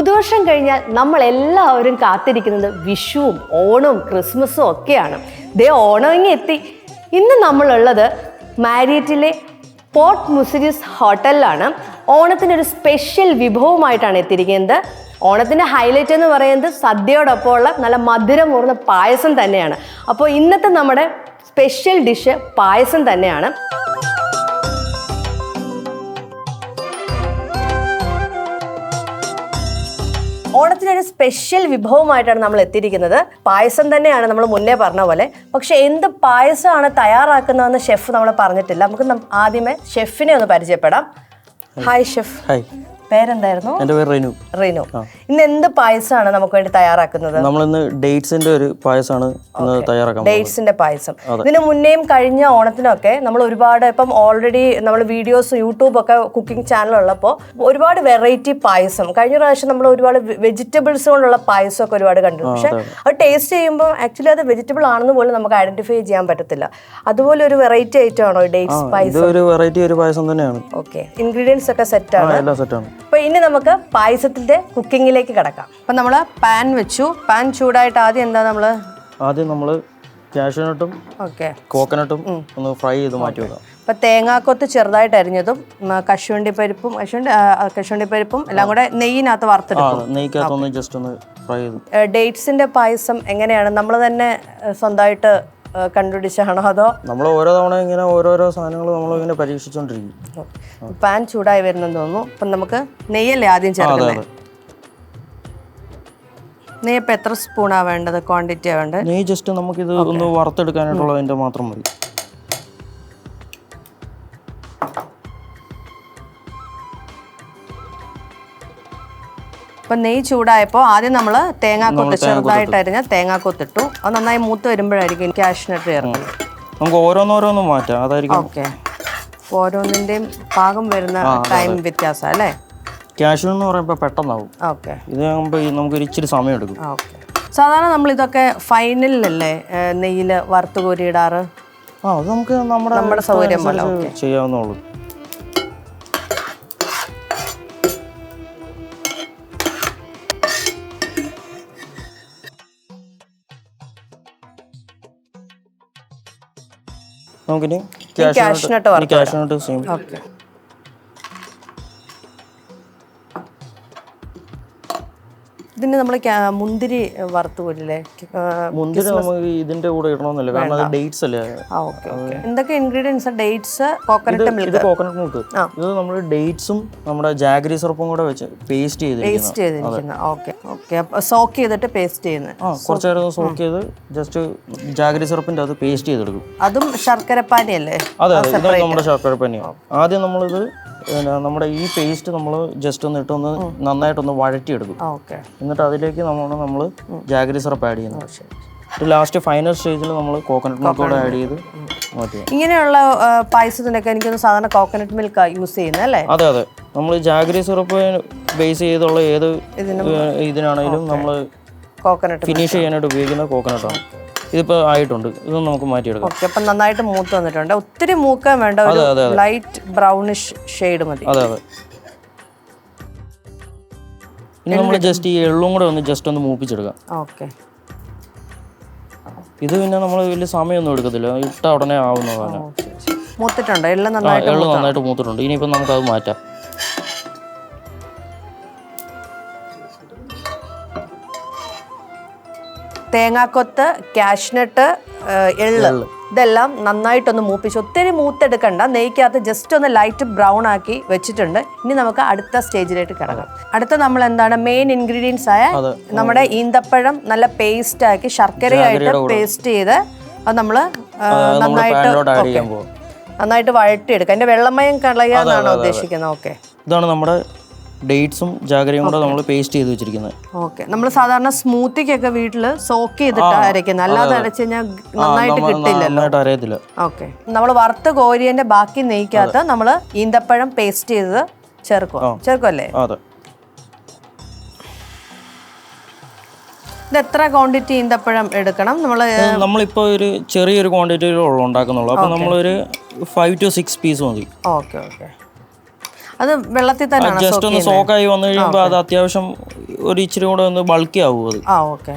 പുതുവർഷം കഴിഞ്ഞാൽ നമ്മൾ എല്ലാവരും കാത്തിരിക്കുന്നത് വിഷുവും ഓണവും ക്രിസ്മസും ഒക്കെയാണ്. ദേ ഓണം എത്തി. ഇന്ന് നമ്മളുള്ളത് മാരിയറ്റിലെ പോർട്ട് മുസിരിസ് ഹോട്ടലിലാണ്. ഓണത്തിന് ഒരു സ്പെഷ്യൽ വിഭവമായിട്ടാണ് എത്തിയിരിക്കുന്നത്. ഓണത്തിന്റെ ഹൈലൈറ്റ് എന്ന് പറയുന്നത് സദ്യയോടൊപ്പമുള്ള നല്ല മധുരമൂർന്ന പായസം തന്നെയാണ്. അപ്പോൾ ഇന്നത്തെ നമ്മുടെ സ്പെഷ്യൽ ഡിഷ് പായസം തന്നെയാണ്. ഓണത്തിനൊരു സ്പെഷ്യൽ വിഭവമായിട്ടാണ് നമ്മൾ എത്തിയിരിക്കുന്നത്. പായസം തന്നെയാണ് നമ്മൾ മുന്നേ പറഞ്ഞ പോലെ. പക്ഷെ എന്ത് പായസമാണ് തയ്യാറാക്കുന്നതെന്ന് ഷെഫ് നമ്മൾ പറഞ്ഞിട്ടില്ല. നമുക്ക് ആദ്യമേ ഷെഫിനെ ഒന്ന് പരിചയപ്പെടാം. ഹായ് ഷെഫ് പേരെന്തായിരുന്നു? എന്റെ പേര് റെനു റീനു ഇന്ന് എന്ത് പായസമാണ് നമുക്ക് വേണ്ടി തയ്യാറാക്കുന്നത്? നമ്മളിന്ന് ഡേറ്റ്സിന്റെ ഒരു പായസമാണ് ഇന്ന് തയ്യാറാക്കാൻ പോകുന്നത്. ഡേറ്റ്സിന്റെ പായസം. ഇതിന് മുന്നേയും കഴിഞ്ഞ ഓണത്തിനൊക്കെ നമ്മൾ ഒരുപാട് ഇപ്പം ഓൾറെഡി നമ്മൾ വീഡിയോസ് യൂട്യൂബ് ഒക്കെ കുക്കിംഗ് ചാനൽ ഉള്ളപ്പോൾ ഒരുപാട് വെറൈറ്റി പായസം. കഴിഞ്ഞ പ്രാവശ്യം നമ്മൾ ഒരുപാട് വെജിറ്റബിൾസ് കൊണ്ടുള്ള പായസം ഒക്കെ ഒരുപാട് കണ്ടു പക്ഷെ അത് ടേസ്റ്റ് ചെയ്യുമ്പോൾ ആക്ച്വലി അത് വെജിറ്റബിൾ ആണെന്ന് പോലും നമുക്ക് ഐഡന്റിഫൈ ചെയ്യാൻ പറ്റത്തില്ല. അതുപോലെ ഒരു വെറൈറ്റി ഐറ്റം ആണോ ഡേറ്റ്സ് പായസം? ഒരു വെറൈറ്റി ഒരു പായസം തന്നെയാണ്. ഓക്കെ. ഇൻഗ്രീഡിയൻസ് ഒക്കെ സെറ്റ് ആണ്. എല്ലാം സെറ്റാണ് അപ്പൊ ഇനി നമുക്ക് പായസത്തിന്റെ കുക്കിങ്ങിലേക്ക് കിടക്കാം. അപ്പൊ നമ്മൾ പാൻ വെച്ചു. പാൻ ചൂടായിട്ട് ആദ്യം എന്താ നമ്മൾ ആദ്യം നമ്മൾ കാഷ്യൂനട്ടും ഓക്കെ. കോക്കനട്ടും ഒന്ന് ഫ്രൈ ചെയ്ത് മാറ്റി വെക്കാം. അപ്പോൾ തേങ്ങാക്കൊത്ത് ചെറുതായിട്ട് അരിഞ്ഞതും കശുവണ്ടി പരിപ്പും കശുവണ്ടി കശുവണ്ടി പരിപ്പും എല്ലാം കൂടെ നെയ്യിനകത്ത് വറുത്തെടുക്കും. നെയ്ക്കകത്ത് ഒന്ന് ജസ്റ്റ് ഒന്ന് ഫ്രൈ ചെയ്ത്. ഡേറ്റ്സിന്റെ പായസം എങ്ങനെയാണ്? നമ്മൾ തന്നെ സ്വന്തമായിട്ട് കണ്ടുപിടിച്ചാണോ അതോ? നമ്മൾ ഓരോ തവണ ഇങ്ങനെ ഓരോരോ സാധനങ്ങൾ നമ്മൾ ഇങ്ങനെ പരീക്ഷിച്ചുകൊണ്ടിരിക്കും പാൻ ചൂടായി വരുന്നെന്ന് തോന്നുന്നു. അപ്പം നമുക്ക് നെയ്യല്ലേ ആദ്യം ചേർക്കുന്നത്. നെയ്യ് ഇപ്പം എത്ര സ്പൂണാണ് വേണ്ടത്? ക്വാണ്ടിറ്റിയാണ് വേണ്ടത്? നെയ്യ് ജസ്റ്റ് നമുക്കിത് ഒന്ന് വറുത്തെടുക്കാനായിട്ടുള്ളതിന്റെ മാത്രം മതി. അപ്പം നെയ്യ് ചൂടായപ്പോൾ ആദ്യം നമ്മൾ തേങ്ങാക്കൊത്ത് ചെറുതായിട്ട് അരിഞ്ഞ തേങ്ങാക്കൊത്തിട്ടു അത് നന്നായി മൂത്ത് വരുമ്പോഴായിരിക്കും കാഷ്നട്ട് ചേർക്കുന്നത്. നമുക്ക് ഓരോന്നോരോന്നും മാറ്റാം. അതായിരിക്കും ഓക്കെ. ഓരോന്നിന്റെയും പാകം വരുന്ന ടൈം വ്യത്യാസം അല്ലേ? ക്യാഷ് എന്ന് പറയുമ്പോൾ പെട്ടെന്നാവും. ഓക്കെ. ഇത് നമുക്ക് ഇച്ചിരി സമയം എടുക്കും. ഓക്കെ. സാധാരണ നമ്മൾ ഇതൊക്കെ ഫൈനലിലല്ലേ നെയ്യിൽ വറുത്ത് കോരിയിടാറ്? ആ അത് നമുക്ക് നമ്മുടെ നമ്മുടെ സൗകര്യം പോലെ, ചെയ്യാവുന്നുള്ളൂ നമുക്കിനി cash cash cashew nut same okay ഇതിന് നമ്മൾ മുന്തിരി വറുത്ത് കോരില്ലേ മുന്തിരി നമുക്ക് ഇതിന്റെ കൂടെ ഇടണമെന്നില്ല കാരണം അത് ഡേറ്റ്സ് അല്ലേ? ആ ഓക്കെ ഓക്കെ. എന്തൊക്കെ ഇൻഗ്രീഡിയൻസ് ഡേറ്റ്സ് കോക്കനട്ട് ഇത് മിൽക്ക് കോക്കനട്ട് മിൽക്ക് ഇത് നമ്മൾ ഡേറ്റ്സും നമ്മുടെ ജാഗരി സിറപ്പും കൂടെ വെച്ച് പേസ്റ്റ് ചെയ്ത് പേസ്റ്റ് ചെയ്തിരിക്കുന്നത്. Okay okay. സോക്ക് ചെയ്തിട്ട് പേസ്റ്റ് ചെയ്യുന്നത് ആ കുറച്ച് നേരം സോക്ക് ചെയ്ത് ജസ്റ്റ് ജാഗരി സിറപ്പിന്റെ അത് പേസ്റ്റ് ചെയ്തെടുക്കും. അതും ശർക്കരപ്പാനി അല്ലേ അതെ. നമ്മുടെ ശർക്കര പനിയാണ് ആദ്യം നമ്മളിത് നമ്മുടെ ഈ പേസ്റ്റ് നമ്മൾ ജസ്റ്റ് ഒന്ന് ഇട്ടൊന്ന് നന്നായിട്ടൊന്ന് വഴറ്റിയെടുക്കും. എന്നിട്ട് അതിലേക്ക് നമ്മൾ നമ്മൾ ജാഗരി സിറപ്പ് ആഡ് ചെയ്യുന്നത് ലാസ്റ്റ് ഫൈനൽ സ്റ്റേജിൽ നമ്മൾ കോക്കനട്ട് മിൽക്ക് കൂടെ ആഡ് ചെയ്ത് ഇങ്ങനെയുള്ള പായസത്തിനൊക്കെ എനിക്കൊന്ന് സാധാരണ കോക്കനട്ട് മിൽക്ക് യൂസ് ചെയ്യുന്നത് അല്ലേ? അതെ അതെ. നമ്മൾ ജാഗരി സിറപ്പ് ബേസ് ചെയ്തുള്ള ഏത് ഇതിനാണെങ്കിലും നമ്മൾ കോക്കനട്ട് ഫിനിഷ് ചെയ്യാനായിട്ട് ഉപയോഗിക്കുന്ന കോക്കനട്ടാണ് ഇതിപ്പോൾ ആയിട്ടുണ്ട്. ഇത് നമുക്ക് മാറ്റിയെടുക്കാം. ഓക്കെ അപ്പം നന്നായിട്ട് മൂത്ത് വന്നിട്ടുണ്ട്. ഒത്തിരി മൂക്കാൻ വേണ്ട ഒരു ലൈറ്റ് ബ്രൗണിഷ് ഷെയ്ഡ് മതി. അതെ അതെ. ഇനി നമ്മൾ ജസ്റ്റ് ഈ എള്ളും കൂടെ ഒന്ന് ജസ്റ്റ് ഒന്ന് മൂപ്പിച്ചെടുക്കാം. ഓക്കെ. ഇത് പിന്നെ നമ്മൾ വലിയ സമയമൊന്നും എടുക്കത്തില്ല. ഇട്ട ഉടനെ ആവുന്നതാണ് മൂത്തിട്ടുണ്ട്. എള്ള് നന്നായിട്ട് മൂത്തിട്ടുണ്ട്. ഇനിയിപ്പം നമുക്കത് മാറ്റാം. തേങ്ങാക്കൊത്ത് കാഷ്നട്ട് എള്ള്. ഇതെല്ലാം നന്നായിട്ടൊന്ന് മൂപ്പിച്ച് ഒത്തിരി മൂത്തെടുക്കണ്ട. നെയ്ക്കകത്ത് ജസ്റ്റ് ഒന്ന് ലൈറ്റ് ബ്രൗൺ ആക്കി വെച്ചിട്ടുണ്ട്. ഇനി നമുക്ക് അടുത്ത സ്റ്റേജിലേക്ക് കിടക്കാം. അടുത്ത നമ്മൾ എന്താണ്? മെയിൻ ഇൻഗ്രീഡിയൻസ് ആയ നമ്മുടെ ഈന്തപ്പഴം നല്ല പേസ്റ്റ് ആക്കി ശർക്കരയായിട്ട് പേസ്റ്റ് ചെയ്ത് അത് നമ്മൾ നന്നായിട്ട് നന്നായിട്ട് വഴട്ടിയെടുക്കുക അതിന്റെ വെള്ളമയം കളയാന്നാണോ ഉദ്ദേശിക്കുന്നത്. ഓക്കെ ഇതാണ് നമ്മുടെ ഡേറ്റ്സും ജാഗ്രതയും കൂടെ നമ്മൾ പേസ്റ്റ് ചെയ്ത് വെച്ചിരിക്കുന്നത്. ഓക്കെ നമ്മൾ സാധാരണ സ്മൂത്തിക്കൊക്കെ വീട്ടിൽ സോക്ക് ചെയ്തിട്ട് അരയ്ക്കുന്നത്. അല്ലാതെ അരച്ച് കഴിഞ്ഞാൽ നന്നായിട്ട് കിട്ടില്ലല്ലോ. അറിയത്തില്ല ഓക്കെ നമ്മൾ വറുത്ത് കോരിയന്റെ ബാക്കി നെയ്ക്കകത്ത് നമ്മൾ ഈന്തപ്പഴം പേസ്റ്റ് ചെയ്ത് ചേർക്കുക. ചേർക്കുമല്ലേ അതെ. ഇത് എത്ര ക്വാണ്ടിറ്റി ഈന്തപ്പഴം എടുക്കണം? നമ്മൾ നമ്മളിപ്പോൾ ഒരു ചെറിയൊരു ക്വാണ്ടിറ്റിയിലുള്ള ഉണ്ടാക്കുന്നുള്ളൂ. അപ്പോൾ നമ്മളൊരു ഫൈവ് ടു സിക്സ് പീസ് മതി. ഓക്കെ ഓക്കെ അത് വെള്ളത്തിൽ തന്നെയാണ് ജസ്റ്റ് ഒന്ന് സോക്കായി വന്നു കഴിയുമ്പോൾ അത് അത്യാവശ്യം ഒരു ഇച്ചിരി കൂടെ ഒന്ന് ബൾക്കി ആവും അത്. ആ ഓക്കെ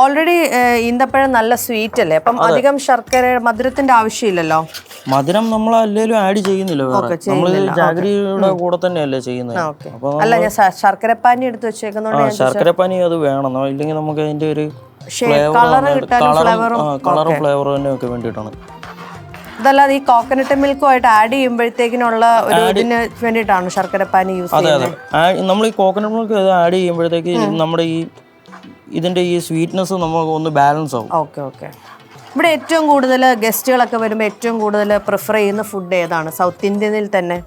ഓൾറെഡി ഈന്തപ്പഴം നല്ല സ്വീറ്റ് അല്ലേ? അപ്പം അധികം ശർക്കര മധുരത്തിന്റെ ആവശ്യമില്ലല്ലോ? മധുരം നമ്മൾ അല്ലെങ്കിലും ആഡ് ചെയ്യുന്നില്ല ജാഗ്രതയുടെ നമ്മൾ ജാഗരിയുടെ കൂടെ തന്നെയല്ലേ ചെയ്യുന്നത്. അല്ല ഞാൻ ശർക്കരപ്പാനി എടുത്ത് വെച്ചേക്കുന്നോണ്ട് ശർക്കരപ്പാനി അത് വേണം. ഇല്ലെങ്കിൽ നമുക്ക് അതിന്റെ ഒരു കളറും ഫ്ലേവറും തന്നെ ഒക്കെ വേണ്ടിയിട്ടാണ്. ഇതല്ലാതെ ഈ കോക്കനട്ട് മിൽക്കുമായിട്ട് ആഡ് ചെയ്യുമ്പോഴത്തേക്കിനുള്ള ഒരു ഇതിന് വേണ്ടിയിട്ടാണ് ശർക്കരപ്പാനി യൂസ് അതെ ചെയ്യുന്നത്? നമ്മൾ ഈ കോക്കനട്ട് മിൽക്ക് ആഡ് ചെയ്യുമ്പോഴത്തേക്ക് നമ്മുടെ ഈ ഇതിന്റെ ഈ സ്വീറ്റ്നെസ് നമുക്ക് ഒന്ന് ബാലൻസ് ആവും. ഓക്കെ ഓക്കെ ഇവിടെ ഏറ്റവും കൂടുതൽ ഗസ്റ്റുകളൊക്കെ വരുമ്പോൾ ഏറ്റവും കൂടുതൽ പ്രിഫർ ചെയ്യുന്ന ഫുഡ് ഏതാണ്? സൗത്ത് ഇന്ത്യനിൽ തന്നെ.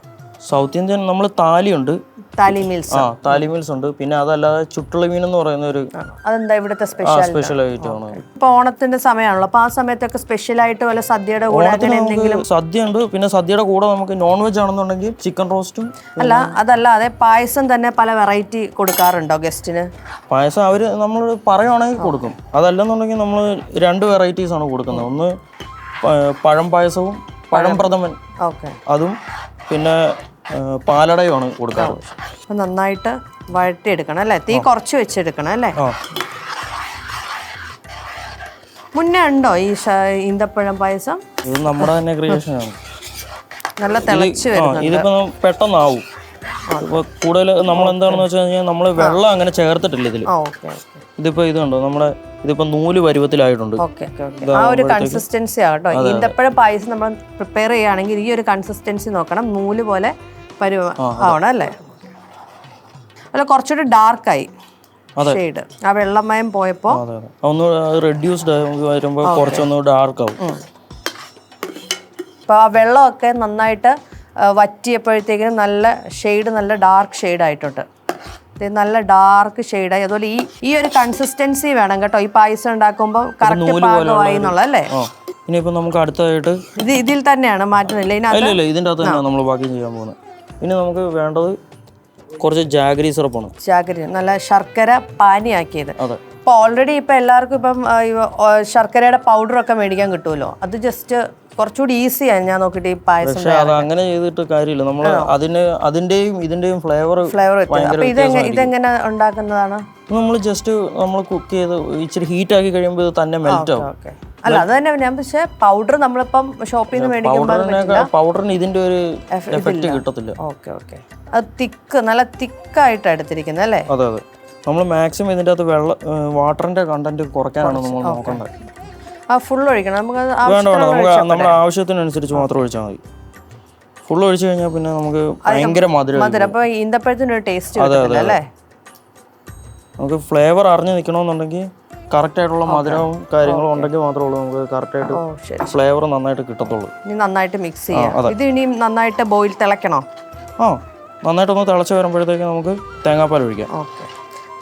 സൗത്ത് ഇന്ത്യൻ നമ്മൾ താലിയുണ്ട്. താലി മീൽസ്. ആ താലി മീൽസ് ഉണ്ട്. പിന്നെ അതല്ലാതെ ചുട്ടുളി മീൻ എന്ന് പറയുന്ന ഒരു അതെന്താ ഇവിടുത്തെ സ്പെഷ്യൽ സ്പെഷ്യൽ ഐറ്റം ആണ്. ഇപ്പൊ ഓണത്തിന്റെ സമയമാണല്ലോ അപ്പൊ ആ സമയത്തൊക്കെ സ്പെഷ്യൽ ആയിട്ട് വല്ല സദ്യയുടെ കൂടെ സദ്യ ഉണ്ട് പിന്നെ സദ്യയുടെ കൂടെ നമുക്ക് നോൺ വെജ് ആണെന്നുണ്ടെങ്കിൽ ചിക്കൻ റോസ്റ്റും അല്ല അതല്ലാതെ പായസം തന്നെ പല വെറൈറ്റി കൊടുക്കാറുണ്ടോ ഗസ്റ്റിന് പായസം അവർ നമ്മൾ പറയുവാണെങ്കിൽ കൊടുക്കും. അതല്ലെന്നുണ്ടെങ്കിൽ നമ്മൾ രണ്ട് വെറൈറ്റീസ് ആണ് കൊടുക്കുന്നത്. ഒന്ന് പഴം പായസവും പഴം. പ്രഥമൻ. ഓക്കെ. അതും പിന്നെ പാലടയുമാണ് കൊടുക്കാറ്. അപ്പൊ നന്നായിട്ട് വഴറ്റിയെടുക്കണം അല്ലേ? തീ കുറച്ച് വെച്ചെടുക്കണം അല്ലേ? ആ. മുന്നേ ഉണ്ടോ ഈ ശ- ഈന്തപ്പഴം പായസം? ഇത് നമ്മുടെ തന്നെ ക്രിയേഷൻ ആണ്. നല്ല തിളച്ച് ആ ഇതിപ്പോ പെട്ടെന്ന് പെട്ടെന്നാവും. ഇപ്പൊ കൂടുതൽ നമ്മൾ എന്താണെന്ന് വെച്ച് കഴിഞ്ഞാൽ നമ്മൾ വെള്ളം അങ്ങനെ ചേർത്തിട്ടില്ല ഇതിൽ ആ ഓക്കെ ഓക്കെ. ഇതിപ്പോ ഇതുണ്ടോ? കണ്ടോ നമ്മുടെ ഇതിപ്പോ നൂൽ പരുവത്തിലായിട്ടുണ്ട്. ഓക്കെ ഓക്കെ ആ ഒരു കൺസിസ്റ്റൻസി ആകട്ടോ ഈന്തപ്പഴം പായസം നമ്മൾ പ്രിപ്പയർ ചെയ്യുകയാണെങ്കിൽ ഈ ഒരു കൺസിസ്റ്റൻസി നോക്കണം. നൂൽ പോലെ പരുവ ആവണം അല്ലേ അല്ല കുറച്ചുകൂടി ഡാർക്കായി ഷെയ്ഡ് ആ വെള്ളമയം പോയപ്പോ ഒന്ന് റെഡ്യൂസ്ഡ് വരുമ്പോൾ കുറച്ചൊന്ന് ഡാർക്ക് ആവും. അപ്പോൾ ആ വെള്ളമൊക്കെ നന്നായിട്ട് വറ്റിയപ്പോഴത്തേക്കിനും നല്ല ഷെയ്ഡ് നല്ല ഡാർക്ക് ഷെയ്ഡ് ആയിട്ടുണ്ട്. ഇത് നല്ല ഡാർക്ക് ഷെയ്ഡായി അതുപോലെ ഈ ഈ ഒരു കൺസിസ്റ്റൻസി വേണം കേട്ടോ. ഈ പായസം ഉണ്ടാക്കുമ്പോൾ കറക്റ്റ് പാകമായി എന്നുള്ളത് അല്ലേ? ഇനിയിപ്പോ നമുക്ക് അടുത്തതായിട്ട് ഇത് ഇതിൽ തന്നെയാണ് മാറ്റുന്നില്ല അകത്ത് നമ്മൾ ബാക്കി ചെയ്യാൻ പോകുന്നത്. ഇനി നമുക്ക് വേണ്ടത് കുറച്ച് ജാഗരി സിറപ്പാണ് ജാഗരി നല്ല ശർക്കര പാനിയാക്കിയത്. അതെ. ഇപ്പോൾ ഓൾറെഡി ഇപ്പം എല്ലാവർക്കും ഇപ്പം ശർക്കരയുടെ പൗഡർ ഒക്കെ ശർക്കരയുടെ പൗഡറൊക്കെ മേടിക്കാൻ കിട്ടുമല്ലോ? അത് ജസ്റ്റ് കുറച്ചുകൂടി ഈസിയാണ് ഞാൻ നോക്കിയിട്ട് ഈ പായസം പക്ഷെ അത് അങ്ങനെ ചെയ്തിട്ട് കാര്യമില്ല. നമ്മൾ അതിന് അതിന്റെയും ഇതിന്റെയും ഫ്ലേവർ ഫ്ലേവർ ഇതെങ്ങനെ ഇതെങ്ങനെ ഉണ്ടാക്കുന്നതാണ്? നമ്മൾ ജസ്റ്റ് നമ്മൾ കുക്ക് ചെയ്ത് ഇച്ചിരി ഹീറ്റ് ആക്കി കഴിയുമ്പോൾ ഇത് തന്നെ മെൽറ്റ് ആവും. ഓക്കെ അല്ല അത് തന്നെ ഞാൻ പക്ഷേ പൗഡർ നമ്മളിപ്പം ഷോപ്പിൽ നിന്ന് മേടിക്കുമ്പോൾ പൗഡറിന് ഇതിന്റെ ഒരു എഫക്റ്റ് കിട്ടത്തില്ല. ഓക്കെ ഓക്കെ അത് തിക്ക് നല്ല തിക്കായിട്ട് എടുത്തിരിക്കുന്നത് അല്ലേ? അതെ അതെ. നമ്മൾ മാക്സിമം ഇതിന്റെ അകത്ത് വെള്ള വാട്ടറിന്റെ കണ്ടന്റ് കുറയ്ക്കാനാണ് നമ്മൾ നോക്കേണ്ടത് ആ ഫുൾ ഒഴിക്കണം. നമുക്ക് വേണ്ട വേണ്ട. നമുക്ക് നമ്മുടെ ആവശ്യത്തിനനുസരിച്ച് മാത്രം ഒഴിച്ചാൽ മതി. ഫുൾ ഒഴിച്ചു കഴിഞ്ഞാൽ പിന്നെ നമുക്ക് ഭയങ്കര മധുരം മധുരം. അപ്പൊ ഈന്തപ്പഴത്തിന് ഒരു ടേസ്റ്റ് അല്ലേ? നമുക്ക് ഫ്ലേവർ അറിഞ്ഞു നിൽക്കണമെന്നുണ്ടെങ്കിൽ കറക്റ്റ് ആയിട്ടുള്ള മധുരവും കാര്യങ്ങളും ഉണ്ടെങ്കിൽ മാത്രമേ ഉള്ളൂ നമുക്ക് കറക്റ്റ് ആയിട്ട് ഓ ഫ്ലേവർ നന്നായിട്ട് കിട്ടത്തുള്ളൂ. ഇനി നന്നായിട്ട് മിക്സ് ചെയ്യാം. ഇത് ഇനിയും നന്നായിട്ട് ബോയിൽ തിളയ്ക്കണോ ആ നന്നായിട്ടൊന്ന് തിളച്ച് വരുമ്പോഴത്തേക്ക് നമുക്ക് തേങ്ങാപ്പാൽ ഒഴിക്കാം.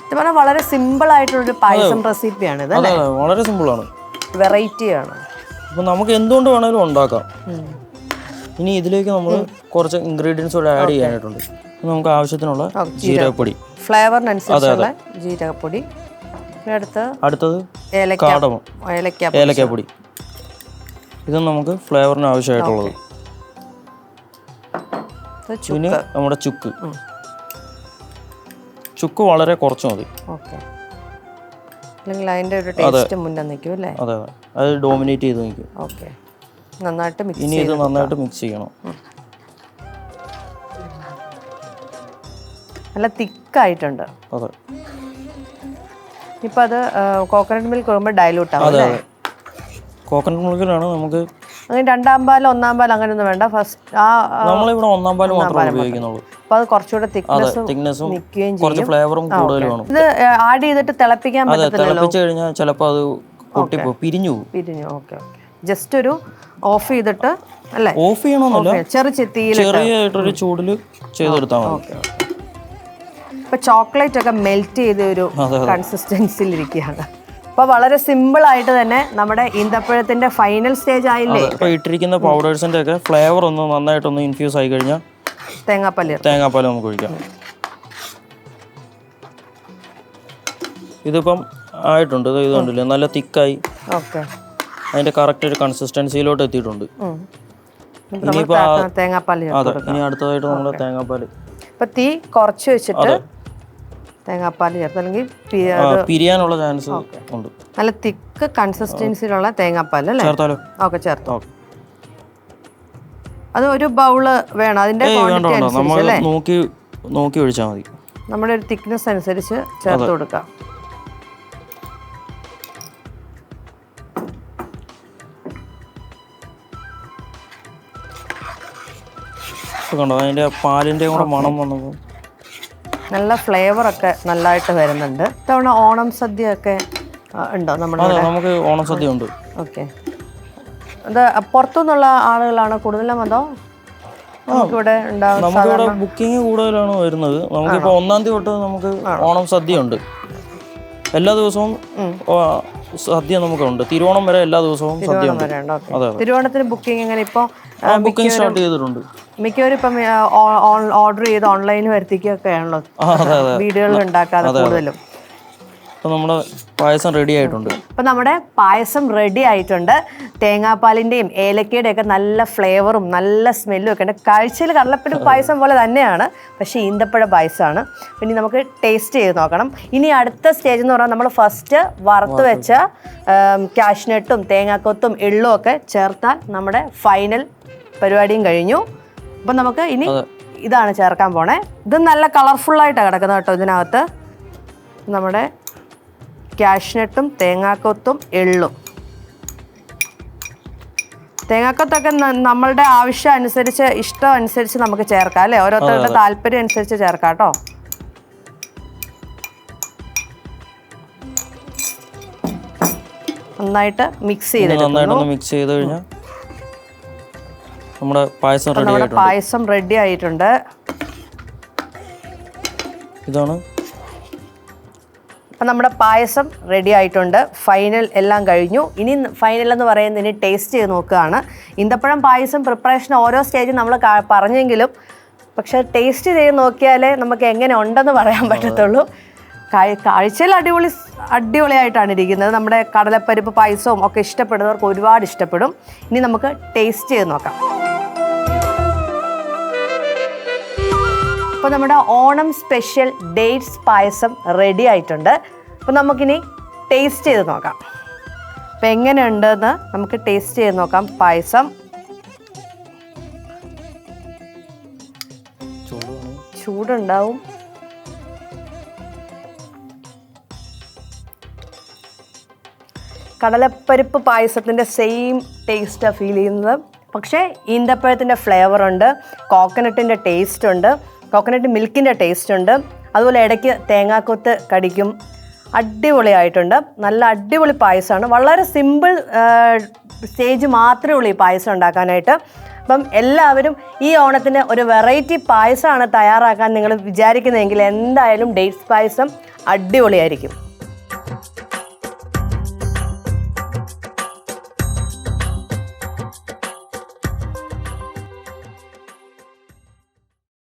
ഇത് പറഞ്ഞാൽ വളരെ സിമ്പിൾ ആയിട്ടുള്ളൊരു പായസം റെസിപ്പിയാണ് ഇത് അതെ ആണ് വളരെ സിമ്പിളാണ് വെറൈറ്റി ആണ്. അപ്പം നമുക്ക് എന്തുകൊണ്ട് വേണമെങ്കിലും ഉണ്ടാക്കാം. ഇനി ഇതിലേക്ക് നമ്മൾ കുറച്ച് ഇൻഗ്രീഡിയൻസ് കൂടെ ആഡ് ചെയ്യാനായിട്ടുണ്ട്. നമുക്ക് ആവശ്യത്തിനുള്ള ജീരകപ്പൊടി. ഫ്ലേവറിനനുസരിച്ചുള്ള ജീരകപ്പൊടി. അടുത്തത് കാടമം. ഏലക്ക ഏലക്കാപ്പൊടി. ഇത് നമുക്ക് ഫ്ലേവറിന് ആവശ്യമായിട്ടുള്ളത്. പിന്നെ നമ്മുടെ ചുക്ക്. ചുക്ക് വളരെ കുറച്ച് മതി. അതിന്റെ ഒരു ടേസ്റ്റ് മുന്നേ നിൽക്കും അല്ലേ? അതെ അതെ. അത് ഡോമിനേറ്റ് ചെയ്ത് നിൽക്കും. ഓക്കെ. നന്നായിട്ട് മിക്സ് ഇനി ഇത് നന്നായിട്ട് മിക്സ് ചെയ്യണം. നല്ല തിക്കായിട്ടുണ്ട്. അതെ. ഇപ്പം അത് കോക്കനട്ട് മിൽക്ക് വരുമ്പോൾ ഡയലൂട്ട് ആവും അതെ അല്ലേ? അതെ. കോക്കനട്ട് മിൽക്കിലാണ് നമുക്ക് അങ്ങനെ രണ്ടാം പാൽ ഒന്നാം പാൽ അങ്ങനെ ഒന്നും വേണ്ട. ഫസ്റ്റ് ആ നമ്മൾ ഇവിടെ ഒന്നാം പാൽ മാത്രമേ ഉപയോഗിക്കുന്നുള്ളൂ. അപ്പോൾ അത് കുറച്ചുകൂടെ തിക്നെസ് തിക്നെസ്സും നിൽക്കുകയും കുറച്ച് ഫ്ലേവറും കൂടുതൽ വേണം. ഇത് ആഡ് ചെയ്തിട്ട് തിളപ്പിക്കാൻ അതെ പറ്റത്തില്ല തിളപ്പിച്ച് കഴിഞ്ഞാൽ ചിലപ്പോൾ അത് പൊട്ടിപ്പോ പിരിഞ്ഞു പോകും. പിരിഞ്ഞു ഓക്കേ ഓക്കേ ജസ്റ്റ് ഒരു ഓഫ് ചെയ്തിട്ട് അല്ലേ? ഓഫ് ചെയ്യണമെന്നില്ല. ചെറു ചെത്തിയിൽ ഒരു ചൂടിൽ ചെയ്തെടുത്താൽ മതി. ഓക്കെ ഇപ്പൊ ചോക്ലേറ്റ് ഒക്കെ മെൽറ്റ് ചെയ്ത ഒരു കൺസിസ്റ്റൻസിൽ ഇരിക്കുകയാണ്. അപ്പൊ വളരെ സിമ്പിൾ ആയിട്ട് തന്നെ നമ്മുടെ ഈന്തപ്പഴത്തിന്റെ ഫൈനൽ സ്റ്റേജ് ആയില്ലേ? ഇപ്പൊ ഇട്ടിരിക്കുന്ന പൗഡേഴ്സിന്റെ ഒക്കെ ഫ്ലേവർ ഒന്ന് നന്നായിട്ടൊന്ന് ഇൻഫ്യൂസ് ആയി കഴിഞ്ഞാൽ തേങ്ങാപ്പാൽ. തേങ്ങാപ്പാൽ നമുക്ക് ഒഴിക്കാം. ഇതിപ്പം ആയിട്ടുണ്ട് ഇത് കണ്ടില്ലേ? നല്ല തിക്കായി ഓക്കെ. അതിന്റെ കറക്റ്റ് ഒരു കൺസിസ്റ്റൻസിയിലോട്ട് എത്തിയിട്ടുണ്ട്. ഇനിയിപ്പോൾ തേങ്ങാപ്പാൽ അതെ ഇനി അടുത്തതായിട്ട് നമ്മൾ തേങ്ങാപ്പാൽ ഇപ്പൊ തീ കുറച്ച് വെച്ചിട്ട് തേങ്ങാപ്പാൽ ചേർത്ത് അല്ലെങ്കിൽ പിരിയാനുള്ള ചാൻസ് ഉണ്ട്. നല്ല തിക്ക് കൺസിസ്റ്റൻസിയിലുള്ള തേങ്ങാപ്പാൽ അല്ലേ? ചേർത്താലോ? ഓക്കെ ചേർത്ത്. അത് ഒരു ബൗൾ വേണം. അതിന്റെ നോക്കി നോക്കി ഒഴിച്ചാൽ മതി. നമ്മുടെ ഒരു തിക്നെസ് അനുസരിച്ച് ചേർത്ത് കൊടുക്കാം. കണ്ടോ അതിന്റെ പാലിന്റെ കൂടെ മണം വന്നപ്പോൾ നല്ല ഫ്ലേവർ ഒക്കെ നല്ലതായിട്ട് വരുന്നുണ്ട്. ഇത്തവണ ഓണം സദ്യ ഒക്കെ ആ, ഉണ്ടോ നമ്മുടെ നമുക്ക് ഓണം സദ്യ ഉണ്ട്. ഓക്കെ. അത് പുറത്തുനിന്നുള്ള ആളുകളാണ് കൂടുതലും അതോ നമുക്കിവിടെ നമുക്കിവിടെ ബുക്കിംഗ് കൂടുതലാണ് വരുന്നത്. നമുക്കിപ്പോൾ ഒന്നാം തീയതി തൊട്ട് നമുക്ക് ഓണം സദ്യ ഉണ്ട്. എല്ലാ ദിവസവും സദ്യ നമുക്കുണ്ട്. തിരുവോണം വരെ എല്ലാ ദിവസവും സദ്യ ഉണ്ട്. അതെ തിരുവോണത്തിന് ബുക്കിംഗ് എങ്ങനെ? ഇപ്പോൾ ബുക്കിംഗ് സ്റ്റാർട്ട് ചെയ്തിട്ടുണ്ട്. മിക്കവരും ഇപ്പം ഓർഡർ ചെയ്ത് ഓൺലൈൻ വരുത്തിക്കുകയൊക്കെയാണല്ലോ വീടുകളിൽ ഉണ്ടാക്കാതെ കൂടുതലും. ഇപ്പം നമ്മുടെ പായസം റെഡി ആയിട്ടുണ്ട്. അപ്പം നമ്മുടെ പായസം റെഡി ആയിട്ടുണ്ട്. തേങ്ങാപ്പാലിന്റെയും ഏലക്കയുടെ ഒക്കെ നല്ല ഫ്ലേവറും നല്ല സ്മെല്ലും ഒക്കെ ഉണ്ട്. കാഴ്ചയിൽ കടലപ്പഴ പായസം പോലെ തന്നെയാണ്. പക്ഷേ ഈന്തപ്പഴ പായസമാണ്. പിന്നെ നമുക്ക് ടേസ്റ്റ് ചെയ്ത് നോക്കണം. ഇനി അടുത്ത സ്റ്റേജ് എന്ന് പറഞ്ഞാൽ നമ്മൾ ഫസ്റ്റ് വറുത്ത് വെച്ച കാഷ്നട്ടും തേങ്ങാക്കൊത്തും എള്ളും ഒക്കെ ചേർത്താൽ നമ്മുടെ ഫൈനൽ പരിപാടിയും കഴിഞ്ഞു. അപ്പം നമുക്ക് ഇനി ഇതാണ് ചേർക്കാൻ പോണേ. ഇത് നല്ല കളർഫുള്ളായിട്ടാണ് കിടക്കുന്നത് കേട്ടോ ഇതിനകത്ത്. നമ്മുടെ കാഷ്നട്ടും തേങ്ങാക്കൊത്തും എള്ളും. തേങ്ങാക്കൊത്തൊക്കെ നമ്മളുടെ ആവശ്യം അനുസരിച്ച് ഇഷ്ടം അനുസരിച്ച് നമുക്ക് ചേർക്കാം അല്ലേ? ഓരോരുത്തരുടെ താല്പര്യം അനുസരിച്ച് ചേർക്കാം കേട്ടോ. നന്നായിട്ട് മിക്സ് ചെയ്തെടുക്കുന്നു. മിക്സ് ചെയ്ത് കഴിഞ്ഞാൽ നമ്മുടെ പായസം റെഡി ആയിട്ടുണ്ട്. പായസം റെഡി ആയിട്ടുണ്ട്. ഇതാണ് അപ്പം നമ്മുടെ പായസം റെഡി ആയിട്ടുണ്ട്. ഫൈനൽ എല്ലാം കഴിഞ്ഞു. ഇനി ഫൈനൽ എന്ന് പറയുന്നത് ഇനി ടേസ്റ്റ് ചെയ്ത് നോക്കുകയാണ്. ഇന്തപ്പഴം പായസം പ്രിപ്പറേഷൻ ഓരോ സ്റ്റേജും നമ്മൾ പറഞ്ഞെങ്കിലും പക്ഷേ ടേസ്റ്റ് ചെയ്ത് നോക്കിയാലേ നമുക്ക് എങ്ങനെ ഉണ്ടെന്ന് പറയാൻ പറ്റത്തുള്ളൂ. കാഴ്- കാഴ്ചയിൽ അടിപൊളി അടിപൊളിയായിട്ടാണ് ഇരിക്കുന്നത്. നമ്മുടെ കടലപ്പരിപ്പ് പായസവും ഒക്കെ ഇഷ്ടപ്പെടുന്നവർക്ക് ഒരുപാട് ഇഷ്ടപ്പെടും. ഇനി നമുക്ക് ടേസ്റ്റ് ചെയ്ത് നോക്കാം. അപ്പോൾ നമ്മുടെ Onam special dates payasam ready ആയിട്ടുണ്ട്. അപ്പോൾ നമുക്കിനി ടേസ്റ്റ് ചെയ്ത് നോക്കാം. അപ്പോൾ എങ്ങനെയുണ്ടെന്ന് നമുക്ക് ടേസ്റ്റ് ചെയ്ത് നോക്കാം പായസം. ചൂടുണ്ടാവും. കടലപ്പരിപ്പ് പായസത്തിന്റെ സെയിം ടേസ്റ്റാണ് ഫീൽ ചെയ്യുന്നത്. പക്ഷേ ഈന്തപ്പഴത്തിന്റെ ഫ്ലേവറുണ്ട് കോക്കനട്ടിന്റെ ടേസ്റ്റ് ഉണ്ട്. കോക്കനട്ട് മിൽക്കിന്റെ ടേസ്റ്റ് ഉണ്ട്. അതുപോലെ ഇടയ്ക്ക് തേങ്ങാക്കൊത്ത് കടിക്കും. അടിപൊളിയായിട്ടുണ്ട്. നല്ല അടിപൊളി പായസമാണ്. വളരെ സിമ്പിൾ സ്റ്റേജ് മാത്രമേ ഉള്ളൂ ഈ പായസം ഉണ്ടാക്കാനായിട്ട്. അപ്പം എല്ലാവരും ഈ ഓണത്തിന് ഒരു വെറൈറ്റി പായസമാണ് തയ്യാറാക്കാൻ നിങ്ങൾ വിചാരിക്കുന്നതെങ്കിൽ എന്തായാലും ഡേറ്റ്സ് പായസം അടിപൊളിയായിരിക്കും.